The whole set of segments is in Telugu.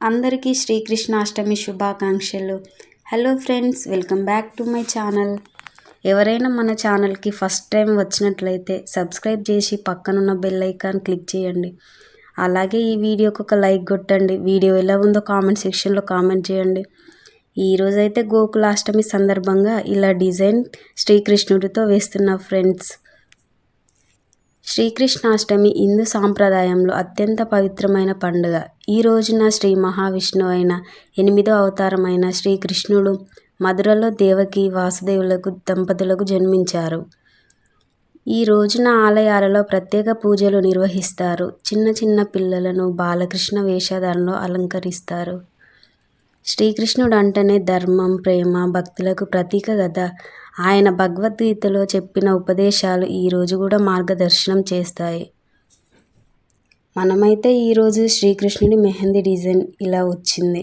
అందరికీ శ్రీకృష్ణాష్టమి శుభాకాంక్షలు. Hello friends welcome back to my channel ఎవరైనా మన ఛానల్కి ఫస్ట్ టైం వచ్చినట్లయితే సబ్స్క్రైబ్ చేసి పక్కనున్న బెల్ ఐకాన్ క్లిక్ చేయండి. అలాగే ఈ వీడియోకి ఒక లైక్ కొట్టండి. వీడియో ఎలా ఉందో కామెంట్ సెక్షన్లో కామెంట్ చేయండి. ఈరోజైతే గోకులాష్టమి సందర్భంగా ఇలా డిజైన్ శ్రీకృష్ణుడితో వేస్తున్న ఫ్రెండ్స్ శ్రీకృష్ణాష్టమి హిందూ సాంప్రదాయంలో అత్యంత పవిత్రమైన పండుగ. ఈ రోజున శ్రీ మహావిష్ణువు అయిన ఎనిమిదో అవతారమైన శ్రీకృష్ణుడు మధురలో దేవకి వాసుదేవులకు దంపతులకు జన్మించారు. ఈ రోజున ఆలయాలలో ప్రత్యేక పూజలు నిర్వహిస్తారు. చిన్న చిన్న పిల్లలను బాలకృష్ణ వేషధారణలో అలంకరిస్తారు. శ్రీకృష్ణుడు అంటేనే ధర్మం ప్రేమ భక్తులకు ప్రతీక కదా ఆయన భగవద్గీతలో చెప్పిన ఉపదేశాలు ఈరోజు కూడా మార్గదర్శనం చేస్తాయి. మనమైతే ఈరోజు శ్రీకృష్ణుడి మెహందీ డిజైన్ ఇలా వచ్చింది.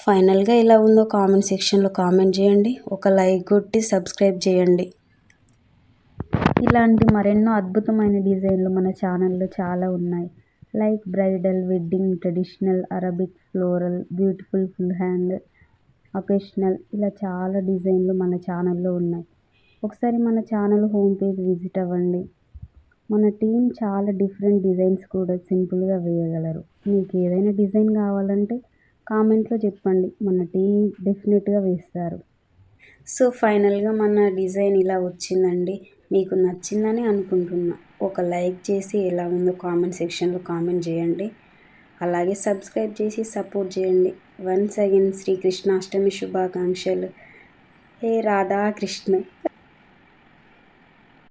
ఫైనల్గా ఎలా ఉందో కామెంట్ సెక్షన్లో కామెంట్ చేయండి. ఒక లైక్ కొట్టి సబ్స్క్రైబ్ చేయండి. ఇలాంటి మరెన్నో అద్భుతమైన డిజైన్లు మన ఛానల్లో చాలా ఉన్నాయి. Like bridal wedding traditional Arabic floral beautiful full hand occasional ఇలా చాలా డిజైన్లు మన ఛానల్లో ఉన్నాయి. ఒకసారి మన ఛానల్ హోమ్ పేజ్ విజిట్ అవ్వండి. మన టీం చాలా డిఫరెంట్ డిజైన్స్ కూడా సింపుల్గా వేయగలరు. మీకు ఏదైనా డిజైన్ కావాలంటే కామెంట్లో చెప్పండి. మన టీం డెఫినెట్గా వేస్తారు. సో ఫైనల్గా మన డిజైన్ ఇలా వచ్చిందండి. మీకు నచ్చిందని అనుకుంటున్నా. ఒక లైక్ చేసి ఎలా ఉందో కామెంట్ సెక్షన్లో కామెంట్ చేయండి. అలాగే సబ్స్క్రైబ్ చేసి సపోర్ట్ చేయండి. వన్స్ అగైన్ శ్రీకృష్ణాష్టమి శుభాకాంక్షలు. హే రాధాకృష్ణ.